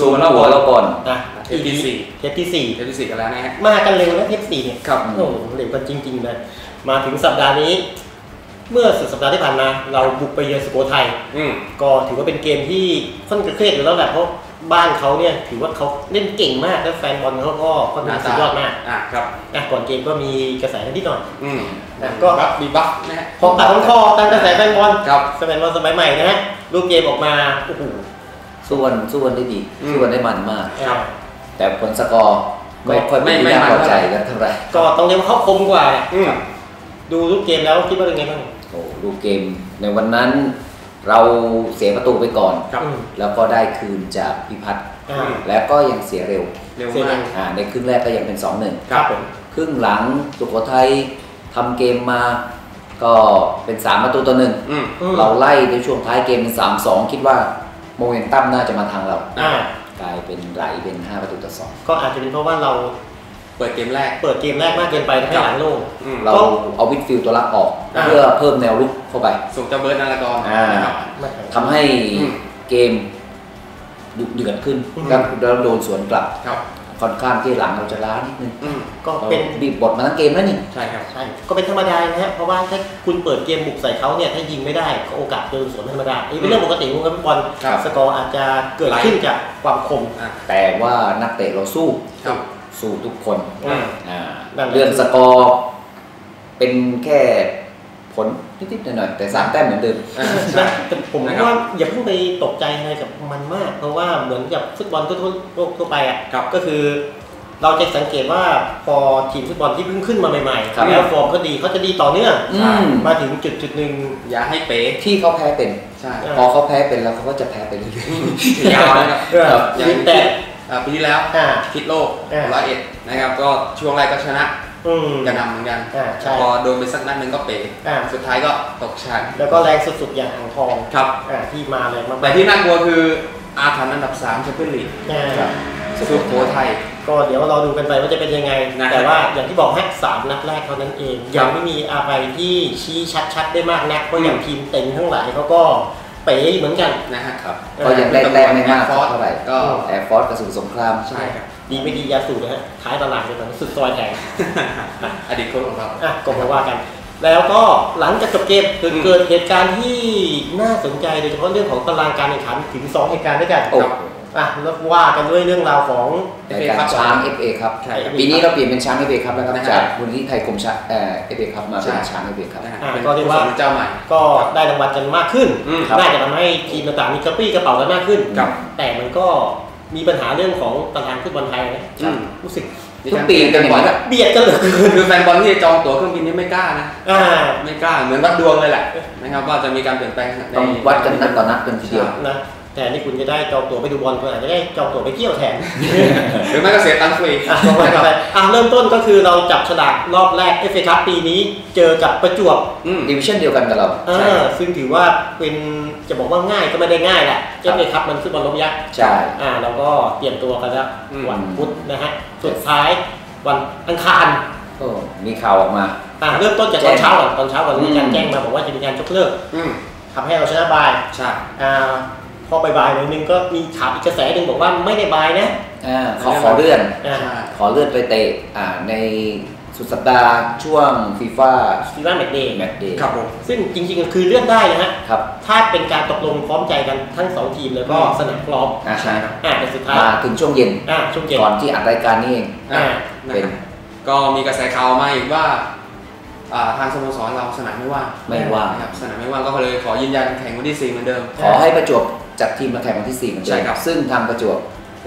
สูนหัวเราก่อนนะเทปที่สี่เทปที่สี่เทปที่สี่กันแล้วนะฮะมากันเร็วนะเทปสี่เนี่ยครับโอ้โหเร็วกันจริงๆเลยมาถึงสัปดาห์นี้ เมื่อสุดสัปดาห์ที่ผ่านมา เราบุกไปเยือนสุโขทัยอืมก็ถือว่าเป็นเกมที่ค่อนข้างเครียดอยู่แล้วแหละเพราะบ้านเขาเนี่ยถือว่าเขาเล่นเก่งมากแล้วแฟนบอลเขาก็ค่อนข้างสุดยอดมากอะครับนะก่อนเกมก็มีกระแสกันนิดหน่อยอืมนะก็บัฟมีบัฟนะฮะพอตัดของคอตั้งกระแสแฟนบอลครับสมัยบอลสมัยใหม่นะฮะลูกเกมออกมาโอ้โห สู้กันสู้กันได้ดีอืมสู้กันได้มันมากครับแต่ผลสกอร์ไม่ค่อยไม่ไม่ไม่น่ามันพอใจกันเท่าไหร่ก็ต้องเรียกว่าเขาคมกว่าอืมดูลูกเกมแล้วคิดว่าเป็นไงบ้างโอ้ดูเกมในวันนั้นเราเสียประตูไปก่อนครับอืมแล้วก็ได้คืนจากพิพัฒน์อ่าแล้วก็ยังเสียเร็วเร็วเสียมาเร็กวอ่าในครึ่งแรกก็ยังเป็น2-1ครับผมครึ่งหลังสุโขทัยทำเกมมาก็เป็น 3 ประตูต่อหนึ่งอืมอืมเราไล่ในช่วงท้ายเกมเป็น3-2คิดว่า โมเมนตัมน่าจะมาทางเราอ่า กลายเป็นไหลเป็น 5 ประตูต่อก็อาจจะเป็นเพราะว่าเราเปิดเกมแรก เปิดเกมแรกมากเกินไปทำให้หลังโล่ง อืม2เราเอาวิดฟิลด์ตัวรับออก อ่า เพื่อเพิ่มแนวลุกเข้าไป ส่งเจ้าเบิร์ดนารากรอ่า นะครับ ไม่แข็งทำให้อืม เกมดุเดือดขึ้นอืม แล้วแล้วโดนสวนกลับ ครับ ค่อนข้างที่หลังเราจะล้านิดนึงอืมก็เราเป็นบีบบทมาทั้งเกมแล้วนี่ใช่ครับใช่ก็เป็นธรรมดานะฮะเพราะว่าถ้าคุณเปิดเกมบุกใส่เขาเนี่ยถ้ายิงไม่ได้ก็โอกาสโดนสวนธรรมดาอันนี้เป็นเรื่องปกติของการฟุตบอลครับสกอร์อาจจะเกิดขึ้นจากความคมอะแต่ว่านักเตะเราสู้ครับสู้ทุกคนอืมอ่านั่นแหละเรื่องสกอร์เป็นแค่ ผลนิดๆหน่อยๆแต่สามแต้มเหมือนเดิมอ่านะใช่แต่ผมนะครับว่าอย่าเพิ่งไปตกใจอะไรกับมันมาก เพราะว่าเหมือนกับฟุตบอลทั่วๆโลกทั่วไปอะครับก็คือ เราจะสังเกตว่าพอทีมฟุตบอลที่เพิ่งขึ้นมาใหม่ครับๆแล้วฟอร์มก็ดีเขาจะดีต่อเนื่องอืมมาถึงจุดจุดๆหนึ่งอย่าให้เป๊ะที่เขาแพ้เป็นใช่อ่าพอเขาแพ้เป็นแล้วเขาก็จะแพ้ไปเรื่อยยาวนะครับเอออย่างแต่อ่า ปีที่แล้วอ่าคิดโลกอ่าร้อยเอ็ดนะครับก็ช่วงแรกก็ชนะอืม กระนำเหมือนกันอ่าใช่พอโดนไปสักนัดหนึ่งก็เป๋อ่า สุดท้ายก็ตกชั้นแล้วก็แรงสุดๆอย่างอ่างทองครับ อ่าที่มาเลยมากๆ แต่ที่น่ากลัวคืออาถรรพ์อันดับ3แชมเปี้ยนลีกอ่าสุโขทัย ก็เดี๋ยวเราดูกันไปว่าจะเป็นยังไง นะแต่ว่าอย่างที่บอกให้สามนัดแรกเท่านั้นเอง ยังไม่มีอะไรที่ชี้ชัดๆได้มากนักเพราะอย่างทีมเต็งทั้งหลายเขาก็ เป๋เหมือนกันนะฮะๆครับเออก็ยังได้แต้มไม่มากแอร์ฟอร์สเท่าไหร่ก็แอร์ฟอร์สกับสมุทรสงครามใช่ครับดีไม่ดียาสูบนะฮะท้ายตลาดเลยตอนนี้สุดซอยแทงอดีตโค้ชของเราอะก็มาว่ากัน แล้วก็หลังจากจบเกมเกิดอืมเกิดเหตุการณ์ที่น่าสนใจโดยเฉพาะเรื่องของตารางการแข่งขันถึง 2 เหตุการณ์ด้วยกันโอ้ อะแล้วว่ากันด้วยเรื่องราวของในการช้าง FA ครับใช่ครับปีนี้เราเปลี่ยนเป็นช้าง FA ครับแล้วครับนะฮะจากมูลนิธิไทยคมช้างเอ่อ FA ครับมาเป็นใช่ช้าง FA ครับนะฮะอ่าเป็นก็เรียกว่าผู้สนเจ้าใหม่ก็ได้รางวัลกันมากขึ้นอืมครับน่าจะทำให้ทีมต่างๆมีกระปี้กระเป๋ากันมากขึ้นครับแต่มันก็มีปัญหาเรื่องของตารางฟุตบอลไทยนะอืมรู้สึกทุกปีเป็นอย่างนั้นอะเบียดกันเหลือเกินคือแฟนบอลที่จะจองตั๋วเครื่องบินนี่ไม่กล้านะอ่าไม่กล้าเหมือนวัดดวงเลยแหละนะครับว่าจะมีการเปลี่ยนแปลงในต้องวัดกันนัดต่อนัดกันทีเดียวนะ แต่นี่คุณจะได้จองตั๋วไปดูบอลคุณอาจจะได้จองตั๋วไปเที่ยวแทนหรือไม่ก็เสียตังค์ฟรีอะก็ว่ากันไปอะเริ่มต้นก็คือเราจับฉลากรอบแรกเอฟเอคัพปีนี้เจอกับประจวบอืมดิวิชั่นเดียวกันกับเราอ่าซึ่งถือว่าเป็นจะบอกว่าง่ายก็ไม่ได้ง่ายแหละเอฟเอคัพมันฟุตบอลลมยักษ์ใช่อ่าเราก็เตรียมตัวกันแล้วอืมวันพุธนะฮะสุดท้ายวันอังคารก็มีข่าวออกมาอ่าเริ่มต้นจากตอนเช้าก่อนตอนเช้าก่อนอืมมีการแจ้งมาบอกว่าจะมีการยกเลิกอืมทำให้เราชนะบายใช่อ่า พอบ่ายๆหน่อยนึงก็มีข่าวอีกกระแสหนึ่งบอกว่าไม่ได้บายนะอ่าขอขอเลื่อน อ่าใช่ขอเลื่อนไปเตะอ่าในสุดสัปดาห์ช่วงฟีฟ่าฟีฟ่าแมตช์เดย์แมตช์เดย์ครับผม ซึ่งจริงๆก็คือเลื่อนได้นะฮะครับ ถ้าเป็นการตกลงพร้อมใจกันทั้งสองทีมแล้วก็อืมสนามพร้อมอ่าใช่ครับอ่าแต่สุดท้ายมาถึงช่วงเย็น อ่าช่วงเย็นก่อนที่อัดรายการนี้เอง อ่า นะเป็นฮะก็มีกระแสข่าวมาอีกว่าอ่าทางสโมสรเราสนามไม่ว่างไม่ว่าง นะครับสนามไม่ว่างก็เลยขอยืนยันแข่งวันที่4เหมือนเดิมขอให้ประจวบ จัดทีมมาแข่งวันที่4เหมือนเดิใช่มครับ ซึ่งทางประจวบ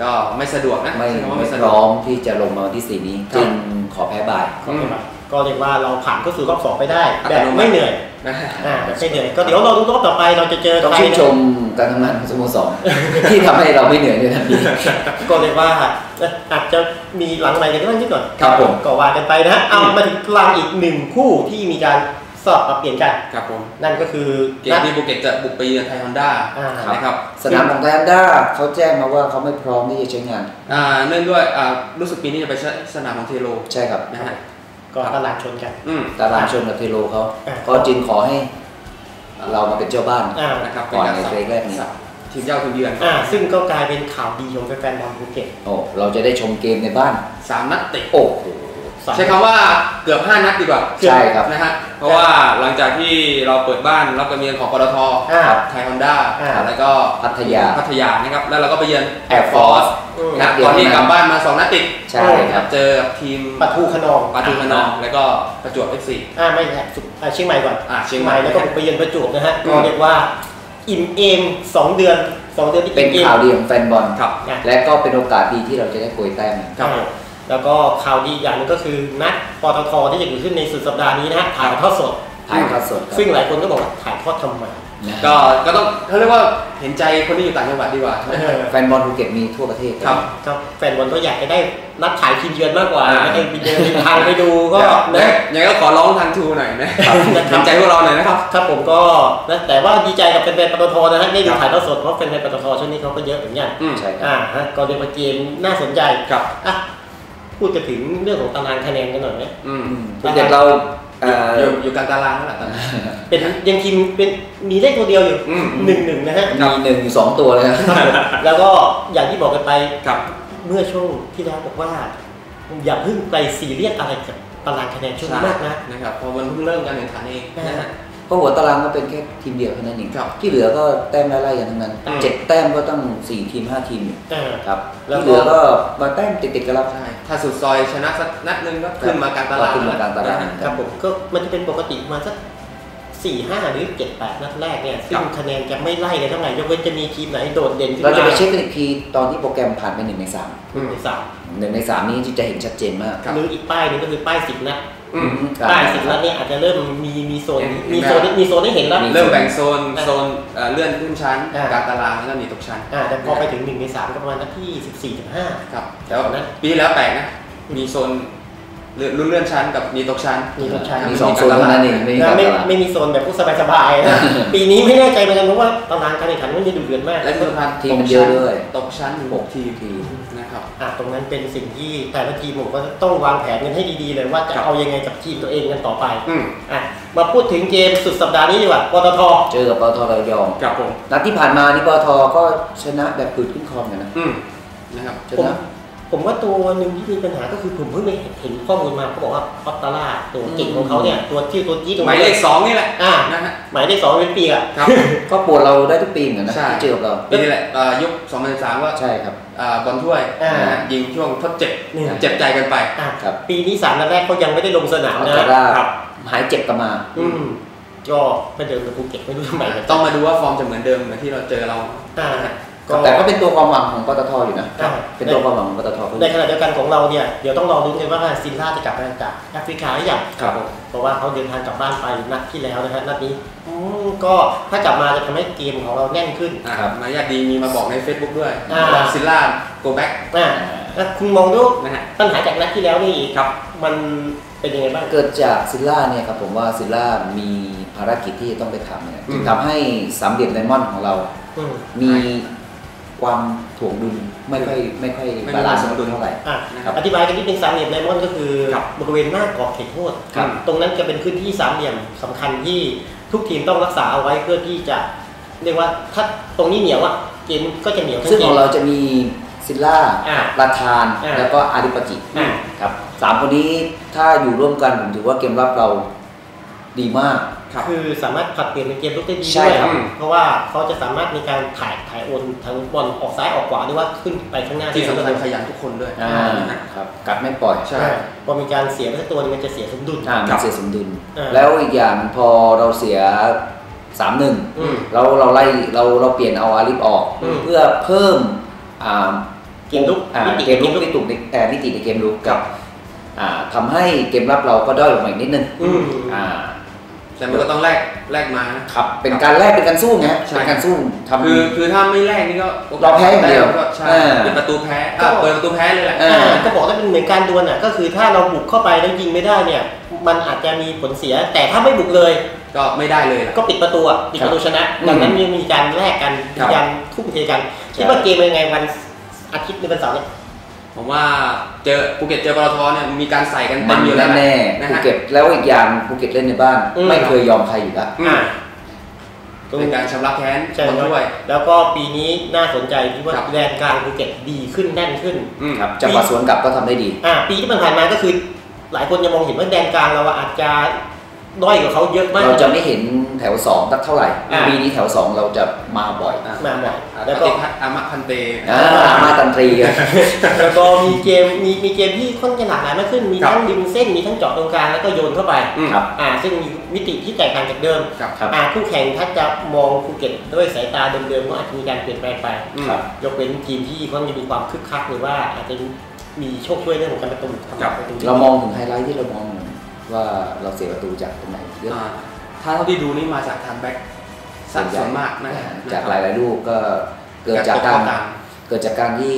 ก็ไม่สะดวกนะไม่ใช้คำว่าไม่ไม่สะพดวร้กอมที่จะลงมาวันที่ 4 นี้ครับจึงขอแพ้บายก็เป็นแบบก็เรียกว่าเราผ่านเข้าสู่รอบสองไปได้อัแบตบโนมัติไม่เหนื่อยนะฮะอ่าแบบไม่เหนื่อยก็เดี๋ยวเราดูรอบต่อไปเราจะเจอต้องใครชื่นนะชมการทำงานของสโมสรที่ทำให้เราไม่เหนื่อยในทันทีก็เรียกว่าเอ่ออาจจะมีหลังใหม่กันบ้างนิดหน่อยครับผมก็ว่ากันไปนะเอาอืมมาถึงกลางอีกหนึ่งคู่ที่มีการ สอบปรับเปลี่ยนกัน ครับผมนั่นก็คือเกมที่ภูเก็ตจะบุกไปเยือนไทยฮอนด้าอ่านะครับสนามของไทยอันด้าเขาแจ้งมาว่าเขาไม่พร้อมที่จะใช้งานอ่าเนื่องด้วยอ่ารู้สึกปีนี้จะไปใช้สนามของเทโลใช่ครับนะฮะก็ตลาดชนกันอืมตารางชนกับเทโลเขาอ่าก็จึงขอให้เรามาเป็นเจ้าบ้านอ่านะครับก่อนในเฟสแรกนี้สับทีมเย้าทีมเยือนอ่าซึ่งก็กลายเป็นข่าวดีของแฟนๆบอลภูเก็ตโอ้เราจะได้ชมเกมในบ้านสามนัดติดโอ้โห ใช้คำว่าเกือบ 5 นัดดีกว่าใช่ครับนะฮะเพราะว่าหลังจากที่เราเปิดบ้านรับการเยือนของปตทอ่าไทยฮอนด้าอ่าแล้วก็พัทยาพัทยานะครับแล้วเราก็ไปเยือน Air Force อืมนะนัดเดียวตอนนี้เท่านั้นกลับบ้านมา 2 นัดติดใช่ครับเจอกับทีมปะทูขนองปาทูขนองแล้วก็ประจวบ FC อ่าไม่ใช่สุอ่าเชียงใหม่ก่อนอ่าเชียงใหม่แล้วก็บุกไปเยือนประจวบนะฮะอืมก็เรียกว่าอิ่มเอมสองเดือนสองเดือนที่เป็นอิ่มเอมข่าวดีของแฟนบอลครับนะและก็เป็นโอกาสดีที่เราจะได้โกยแต้มครับอ่า แล้วก็ข่าวดีอีกอย่างหนึงก็คือนัดปตทที่จะเกิดขึ้นในสุดสัปดาห์นี้นะฮะถ่ายทอดสดถ่ายทอดสดครับซึ่งหลายคนก็บอกว่าถ่ายทอดทำไมนะก็ก็ต้องเขาเรียกว่าเห็นใจคนที่อยู่ต่างจังหวัดดีกว่าเออแฟนบอลภูเก็ตมีทั่วประเทศครับครับแฟนบอลก็อยากจะได้นัดถ่ายทีมเยือนมากกว่าอ่าไม่ได้ไปเดินทางไปดูก็นะนะยังไงก็ขอร้องทางทูหน่อยนะครับนะครับเห็นใจพวกเราหน่อยนะครับครับผมก็นะแต่ว่าดีใจกับแฟนๆปตทนะฮะได้ดูครับถ่ายทอดสดเพราะแฟนๆปตทช่วงนี้เขาก็เยอะเหมือนกันอืมใช่ครับอ่าฮะก็เรียกว่าเกมน่าสนใจครับอะ พูดกันถึงเรื่องของตารางคะแนนกันหน่อยไหมอืมอืมภูเก็ตเราเอ่ออยู่อยู่กลางตารางนั่นแหละตอนนี้เป็นยังทีมเป็นมีเลขตัวเดียวอยู่อืมหนึ่งหนึ่งนะฮะมีหนึ่งอยู่สองตัวเลยนะแล้วก็อย่างที่บอกกันไปครับ เมื่อช่วงที่แล้วบอกว่า อย่าเพิ่งไปซีเรียสอะไรกับตารางคะแนนช่วงนี้มากนะนะครับเพราะมันเพิ่งเริ่มการแข่งขันเองนะฮะ เพราะหัวตารางก็เป็นแค่ทีมเดียวเท่านั้นเองครับที่เหลือก็แต้มไล่ๆกันทั้งนั้นอืมเจ็ดแต้มก็ต้องสี่ทีมห้าทีมอยู่อ่าครับแล้วก็ ที่เหลือก็มาแต้มติดๆกันแล้ว ใช่ถ้าสุดซอยชนะสักนัดหนึงก็ขึ้นมากลางตารางก็ขึ้นมากลางตารางนะฮะครับผมก็มันจะเป็นปกติประมาณสักสี่ห้าหรือเจ็ดแปดนัดแรกเนี่ย ซึ่งครับคะแนนจะไม่ไล่กันเท่าไหร่ยกเว้นจะมีทีมไหนโดดเด่นขึ้นเรามาจะไปเช็คกันอีกทีตอนที่โปรแกรมผ่านไปหนึ่งในสามหนึ่งในสามหนึ่งในสามนี้จะเห็นชัดเจนมาก ครับ หรืออีกป้ายหนึงก็คือป้ายสิบนัด อืมครับป้ายสิบนัดเนี่ยอาจจะเริ่มมีมีโซนเห็นมีโซนเห็นไหมมีโซนให้เห็นแล้วมีเริ่มแบ่งโซนอะโซนเอ่อเลื่อนขึ้นชั้นอะกลางตารางแล้วก็มีตกชั้นอ่าแต่พอไปถึงหนึ่งในสามก็ประมาณนัดที่สิบสี่สิบห้าครับแต่ว่าปีที่แล้วแปลกนะมีโซนเลื่อนรุ่นเลื่อนชั้นกับมีตกชั้นมีตกชั้นมีสองโซนเท่านั้นเองไม่มีกลางไม่ตารางไม่มีโซนแบบผู้สบายๆนะปีนี้ไม่แน่ใจเหมือนกันเพราะว่าตารางการแข่งขันมันจะดุเดือดมากและที่สำคัญทีมมันเยอะด้วยตกชั้นถึงหกทีม ตรงนั้นเป็นสิ่งที่แต่ละทีมผมก็ต้องวางแผนกันให้ดีๆ เลยว่าจะครับเอายังไงกับทีมตัวเองกันต่อไปอืมอะมาพูดถึงเกมสุดสัปดาห์นี้ดีกว่าปตทเจอกับปตทระยองครับผมนัดที่ผ่านมานี่ปตทก็ชนะแบบผืดขึ้นคอมกันนะอืมนะครับชผมนะ ผมว่าตัวหนึ่งที่มีปัญหาก็คือผมเพิ่งไปเห็นข้อมูลมาเขาบอกว่าออตตาล่าตัวเก่งของเขาเนี่ยตัวที่ตัวจี้ตรงหมายเลขสองนี่แหละอ่านะฮะหมายเลขสองเป็นปีกอะครับก็ปวดเราได้ทุกปีเหมือนกันนะใช่ที่เจอกับเราปีนี้แหละเอ่อยุค2013ก็ใช่ครับอ่าบอลถ้วยอ่านะฮะยิงช่วงทดเจ็บนี่เจ็บใจกันไปอะครับปีนี้สามนัดแรกเขายังไม่ได้ลงสนามเอานะแต่ว่าครับหายเจ็บกลับมาอืมก็ไปเดินกับภูเก็ตไม่รู้ทำไมเหมือนกันต้องมาดูว่าฟอร์มจะเหมือนเดิมเหมือนที่เราเจอเราอ่า แต่ก็เป็นตัวความหวังของปตทอยู่นะอ่าเป็นตัวความหวังของปตทเขาอในยู่ขณะเดียวกันของเราเนี่ย เดี๋ยวต้องรอรุ้นกันว่าซินล่าจะกลับมาจากแอฟริกาหรือยังครับผมเพราะว่าเขาเดินทางกลับบ้านไปนัดที่แล้วนะฮะนัดนี้อืมก็ถ้ากลับมาจะทำให้เกมของเราแน่นขึ้นอ่ามารยาทดีมีมาบอกใน Facebook ด้วยอ่าว่าซิลล่าโกแบ็กอ่าแล้วคุณมองดูนะฮะปัญหาจากนัดที่แล้วนี่ครับ มันเป็นยังไงบ้าง เกิดจากซิลล่าเนี่ยครับผมว่าซิลล่ามีภารกิจที่จะต้องไปทำเนี่ยอืมจึงทำให้สามเหลี่ยมไดมอนด์ของเราอืมมี ความถ่วงดุลไม่ค่อยไม่ค่อยไม่บาลานซ์สมดุลเท่าไหร่อะนะครับอธิบายกันนิดนึงสามเหลี่ยมไดมอนด์ก็คือครับบริเวณหน้ากรอบเขตโทษครับตรงนั้นจะเป็นพื้นที่สามเหลี่ยมสำคัญที่ทุกทีมต้องรักษาเอาไว้เพื่อที่จะเรียกว่าถ้าตรงนี้เหนียวอะเกมก็จะเหนียวทั้ซึ่งงเกขมองเราจะมีซิลล่าอ่าราธานอ่าแล้วก็อาริปจิอ่าครับสามคนนี้ถ้าอยู่ร่วมกันผมถือว่าเกมรับเราดีมาก ครับคือสามารถผลัดเปลี่ยนเป็นเกมลุกได้ดีใช่ด้วยครับ เพราะว่าเขาจะสามารถมีการถ่ายถ่ายโอนทั้งบอลออกซ้ายออกขวาหรือว่าขึ้นไปข้างหน้าที่สำคัญได้ขยันทุกคนด้วยอ่านะฮะครับกัดไม่ปล่อยใช่ ใช่พอมีการเสียไปสักตัวหนึงมันจะเสียสมดุล อ่าครัมันบ เสียสมดุล อ่าแล้วอีกอย่างพอเราเสียสามหนึ่งอืมเราเราไล่เราเราเปลี่ยนเอาอาริฟออก อืม เพื่อเพิ่มอ่าเกมลุกอ่ามิติเกมลุกเกมลุกมิติในแต่มิติในเกมลุกกับอ่าทำให้เกมรับเราก็ด้อยลงมาอีกนิดนึงอืม อ่า แต่มันก็ต้องแลกแลกมานะครับเป็นการแลกเป็นการสู้ไงฮะใช่เป็นการสู้ทำคือคือถ้าไม่แลกนี่ก็เราแพ้อย่างเดียวก็ใช่อ่าเป็นประตูแพ้อะเปิดประตูแพ้เลยแหละอ่าอ่าก็บอกว่าเป็นเหมือนการดวลอะก็คือถ้าเราบุกเข้าไปแล้วยิงไม่ได้เนี่ย มันอาจจะมีผลเสีย แต่ถ้าไม่บุกเลยก็ไม่ได้เลยล่ะก็ปิดประตูอะปิดประตูชนะอืมดังนั้นยังมีการแลกกันครับมีการทุ่มเทกันคิดว่าเกมเป็นยังไงวันอาทิตย์หรือวันเสาร์เนี่ย ผมว่าเจอภูเก็ตเจอปตทเนี่ยมีการใส่กันเต็มันมอยู่แล้วแน่นะๆภูฮะ เก็ตแล้วอีกอย่างภูเก็ตเล่นในบ้าน อืม ไม่เคยยอมใครอยู่แล้วอืมอ่าตรงเป็นการชำระแค้นใช่บอลครับถ้วย แล้วก็ปีนี้น่าสนใจที่ว่าครับ แดนกลางภูเก็ตดีขึ้นแน่นขึ้น อืมครับจังหวะสวนกลับก็ทำได้ดี อ่าปีที่ผ่านๆมาก็คือหลายคนยังมองเห็นว่าแดนกลางเราอาจจะ ด้อยกว่าเขาเยอะมาก เราจะไม่เห็นแถวสองสักเท่าไหร่อ่า ปีนี้แถวสองเราจะมาบ่อยอะมาบ่อยอะแล้วก็ปฏิพัฒน์อามะพันเต อ่ามาตันตรีกัน แล้วก็มีเกมมีมีเกมที่ค่อนข้างหลากหลายมากขึ้นมีครับ ทั้งริมเส้นมีทั้งเจาะตรงกลางแล้วก็โยนเข้าไปอืม ครับ อ่าซึ่งมีมิติที่แตกต่างจากเดิมครับ ครับ อ่าคู่แข่งถ้าจะมองภูเก็ตด้วยสายตาเดิมๆก็อาจจะมีการเปลี่ยนแปลงไป อืม ครับ ยกเว้นทีมที่เขาจะมีความคึกคักหรือว่าอาจจะมีโชคช่วยเรื่องของการประตูทำครับประตู เรามองถึงไฮไลท์ที่เรามอง ว่าเราเสียประตูจากตรงไหนเยอะอ่าถ้าเท่าที่ดูนี่มาจากทางแบ็กสัดส่วนมากนะอ่จากหลายๆลูกก็เกิดจากการเกิดจากการที่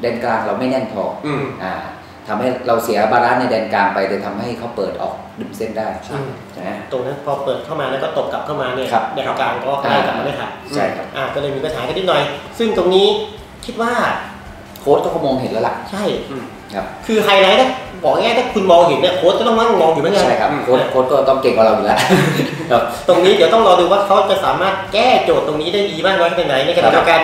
แดนกลางเราไม่แน่นพออืมอ่าทำให้เราเสียบาลานซ์ในแดนกลางไปแต่ทำให้เขาเปิดออกดึงเส้นได้อืมใช่ไหมตรงนั้นพอเปิดเข้ามาแล้วก็ตบกลับเข้ามาเนี่ยครับแดนกลางก็ไล่กลับมาไม่ทันใช่ครับอ่าก็เลยมีปัญหากันนิดหน่อย ซึ่งตรงนี้คิดว่าโค้ชก็มองเห็นแล้วล่ะใช่อืมครับคือไฮไลท์ถ้าบอกง่ายๆถ้าคุณมองเห็นเนี่ยโค้ชก็ต้องนั่งมองอยู่เหมือนกันใช่ครับอืมโค้ชโค้ชก็ต้องเก่งกว่าเราอยู่แล้วครับตรงนี้เดี๋ยวต้องรอดูว่าเขาจะสามารถแก้โจทย์ตรงนี้ได้ดีมากน้อยแค่ไหนในขณะเดียวกัน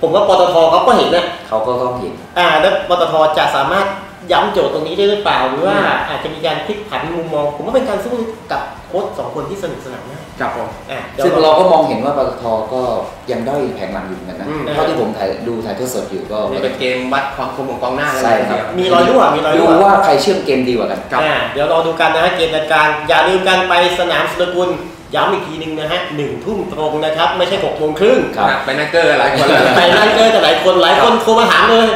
ผมว่าปตทเขาก็เห็นนะเขาก็ต้องเห็นอ่าแล้วปตทจะสามารถย้ำโจทย์ตรงนี้ได้หรือเปล่าหรือว่าอาจจะมีการพลิกผันมุมมอง ผมว่าเป็นการสู้กับโค้ชสองคนที่สนุกสนานมาก ครับผม อ่าเดี๋ยวซึ่งรอเราก็มองเห็นว่าปตทก็ยังด้อยแผงหลังอยู่เหมือนกันนะอืม เท่าที่ผมถ่ายดูถ่ายทอดสดอยู่ก็ นี่เป็นเกมวัดความคมของกองหน้าเลยใช่ครับ มีรอยรั่วมีรอยดูรั่วว่าใครเชื่อมเกมดีกว่ากัน ครับ อ่าเดี๋ยวรอดูกันนะฮะเกมรายการ อย่าลืมกันไปสนามสุรกุลย้ำอีกทีหนึ่งนะฮะหนึ่งทุ่มตรงนะครับ ไม่ใช่หกโมงครึ่งครับนะไปนักเกอร์หลายคนเลย ไปนั่งเจอแต่หลายคนหลายคนโทรมาถามเลย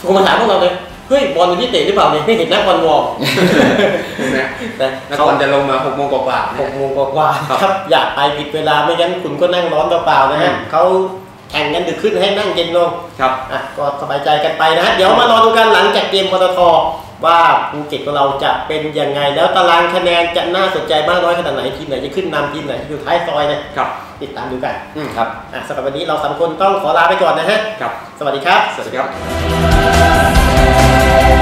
โทรมาถามพวกเราเลย เฮ้ยบอลมันที่เตะหรือเปล่าเนี่ยไม่เห็นนักบอลวอร์มนะแต่นักเขาบอลจะลงมาหกโมงกว่าๆหเนี่ยกโมงกว่าๆครับอย่าไปผิดเวลาไม่งั้นคุณก็นั่งร้อนเปล่าๆนะฮะอืมเขาแข่งกันดึกขึ้นให้นั่งเย็นลงครับอะก็สบายใจกันไปนะฮะเดี๋ยวมารอดูกันหลังจากเกมปตทว่าภูเก็ตของเราจะเป็นยังไง แล้วตารางคะแนนจะน่าสนใจมากน้อยขนาดไหนทีมไหนจะขึ้นนำทีมไหนที่อยู่ท้ายซอยเนี่ยครับติดตามดูกันอืมครับอะสำหรับวันนี้เราสามคนต้องขอลาไปก่อนนะฮะครับสวัสดีครับ สวัสดีครับ Lord.